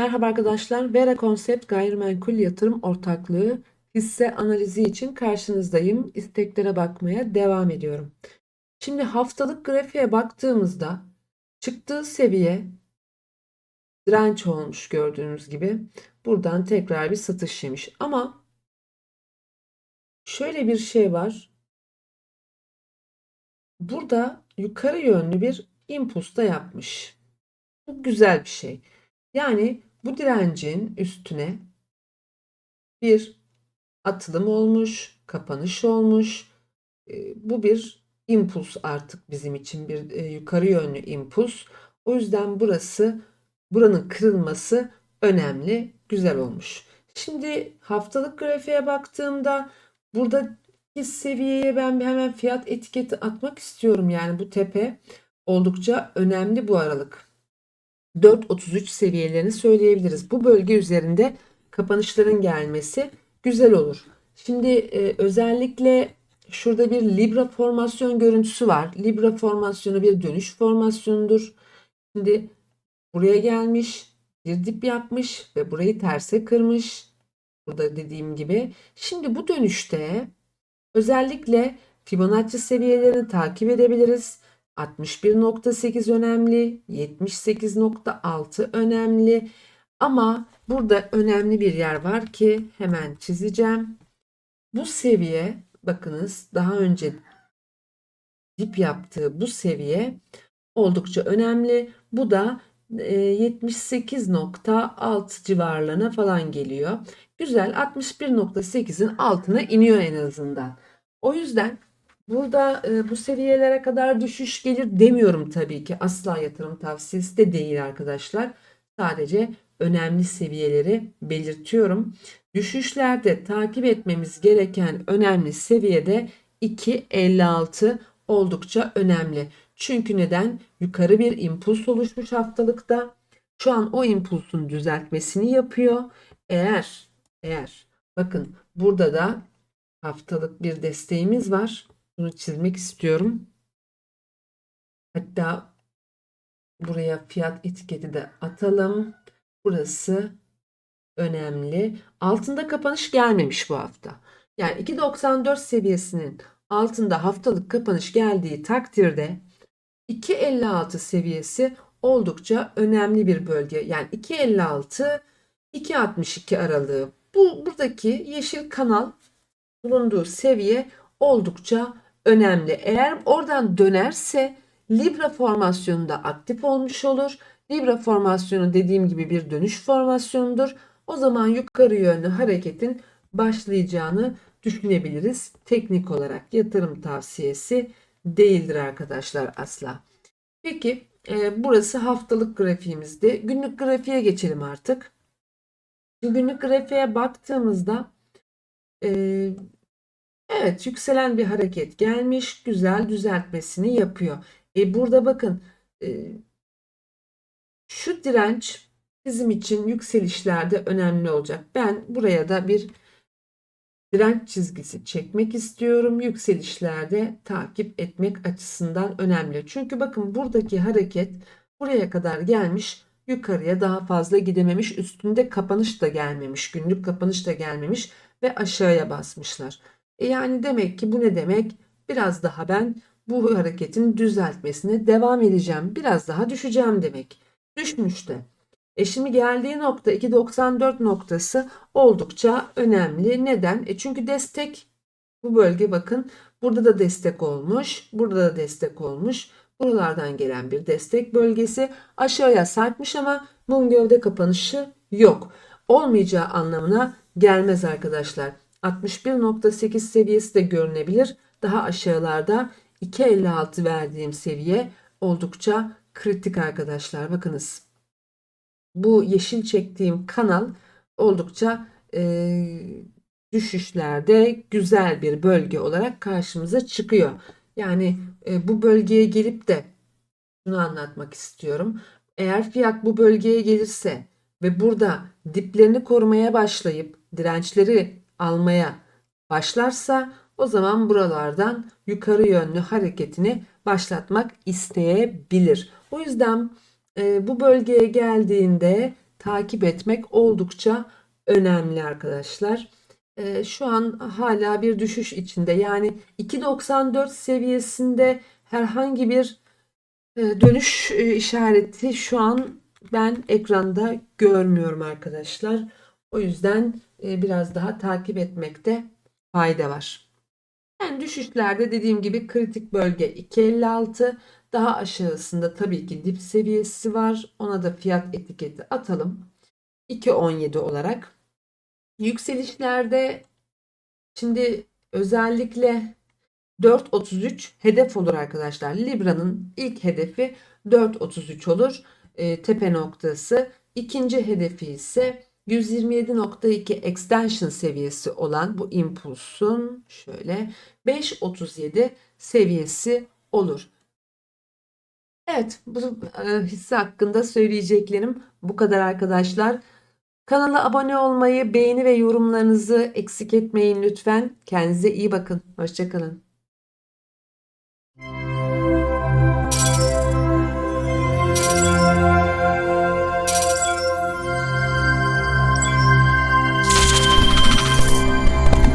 Merhaba arkadaşlar. Vera Konsept Gayrimenkul Yatırım Ortaklığı hisse analizi için karşınızdayım. İsteklere bakmaya devam ediyorum. Şimdi haftalık grafiğe baktığımızda çıktığı seviye direnç olmuş gördüğünüz gibi. Buradan tekrar bir satış yemiş. Ama şöyle bir şey var. Burada yukarı yönlü bir impuls da yapmış. Bu güzel bir şey. Yani bu direncin üstüne bir atılım olmuş, kapanış olmuş. E, bu bir impuls artık bizim için bir e, yukarı yönlü impuls. O yüzden burası buranın kırılması önemli, güzel olmuş. Şimdi haftalık grafiğe baktığımda buradaki seviyeye ben hemen fiyat etiketi atmak istiyorum. Yani bu tepe oldukça önemli bu aralık. 4.33 seviyelerini söyleyebiliriz. Bu bölge üzerinde kapanışların gelmesi güzel olur. Şimdi e, özellikle şurada bir Libra formasyon görüntüsü var. Libra formasyonu bir dönüş formasyonudur. Şimdi buraya gelmiş, bir dip yapmış ve burayı terse kırmış. Burada dediğim gibi. Şimdi bu dönüşte özellikle Fibonacci seviyelerini takip edebiliriz. 61.8 önemli, 78.6 önemli. Ama burada önemli bir yer var ki hemen çizeceğim. Bu seviye bakınız daha önce dip yaptığı bu seviye oldukça önemli. Bu da 78.6 e, civarlarına falan geliyor. Güzel 61.8'in altına iniyor en azından. O yüzden Burada e, bu seviyelere kadar düşüş gelir demiyorum tabii ki. Asla yatırım tavsiyesi de değil arkadaşlar. Sadece önemli seviyeleri belirtiyorum. Düşüşlerde takip etmemiz gereken önemli seviyede 2.56 oldukça önemli. Çünkü neden? Yukarı bir impuls oluşmuş haftalıkta. Şu an o impulsun düzeltmesini yapıyor. Eğer eğer bakın burada da haftalık bir desteğimiz var. Bunu çizmek istiyorum. Hatta buraya fiyat etiketi de atalım. Burası önemli. Altında kapanış gelmemiş bu hafta. Yani 2.94 seviyesinin altında haftalık kapanış geldiği takdirde 2.56 seviyesi oldukça önemli bir bölge. Yani 2.56 2.62 aralığı. Bu buradaki yeşil kanal bulunduğu seviye oldukça önemli. Eğer oradan dönerse Libra formasyonu da aktif olmuş olur. Libra formasyonu dediğim gibi bir dönüş formasyonudur. O zaman yukarı yönlü hareketin başlayacağını düşünebiliriz. Teknik olarak yatırım tavsiyesi değildir arkadaşlar asla. Peki e, burası haftalık grafiğimizdi. Günlük grafiğe geçelim artık. Günlük grafiğe baktığımızda e, Evet yükselen bir hareket gelmiş. Güzel düzeltmesini yapıyor. E burada bakın e, şu direnç bizim için yükselişlerde önemli olacak. Ben buraya da bir direnç çizgisi çekmek istiyorum. Yükselişlerde takip etmek açısından önemli. Çünkü bakın buradaki hareket buraya kadar gelmiş. Yukarıya daha fazla gidememiş. Üstünde kapanış da gelmemiş. Günlük kapanış da gelmemiş ve aşağıya basmışlar. E yani demek ki bu ne demek? Biraz daha ben bu hareketin düzeltmesine devam edeceğim. Biraz daha düşeceğim demek. Düşmüş de. E şimdi geldiği nokta 2.94 noktası oldukça önemli. Neden? E çünkü destek bu bölge bakın burada da destek olmuş. Burada da destek olmuş. Buralardan gelen bir destek bölgesi aşağıya sarkmış ama mum gövde kapanışı yok. Olmayacağı anlamına gelmez arkadaşlar. 61.8 seviyesi de görünebilir. Daha aşağılarda 2.56 verdiğim seviye oldukça kritik arkadaşlar. Bakınız bu yeşil çektiğim kanal oldukça e, düşüşlerde güzel bir bölge olarak karşımıza çıkıyor. Yani e, bu bölgeye gelip de şunu anlatmak istiyorum. Eğer fiyat bu bölgeye gelirse ve burada diplerini korumaya başlayıp dirençleri almaya başlarsa o zaman buralardan yukarı yönlü hareketini başlatmak isteyebilir. O yüzden e, bu bölgeye geldiğinde takip etmek oldukça önemli arkadaşlar. Ee, şu an hala bir düşüş içinde. Yani 2.94 seviyesinde herhangi bir e, dönüş e, işareti şu an ben ekranda görmüyorum arkadaşlar. O yüzden e, biraz daha takip etmekte fayda var. Yani düşüşlerde dediğim gibi kritik bölge 2.56. Daha aşağısında tabii ki dip seviyesi var. Ona da fiyat etiketi atalım. 2.17 olarak. Yükselişlerde şimdi özellikle 4.33 hedef olur arkadaşlar. Libra'nın ilk hedefi 4.33 olur. E, tepe noktası. İkinci hedefi ise 127.2 extension seviyesi olan bu impulsun şöyle 5.37 seviyesi olur. Evet, bu e, hisse hakkında söyleyeceklerim bu kadar arkadaşlar. Kanala abone olmayı, beğeni ve yorumlarınızı eksik etmeyin lütfen. Kendinize iyi bakın. Hoşçakalın.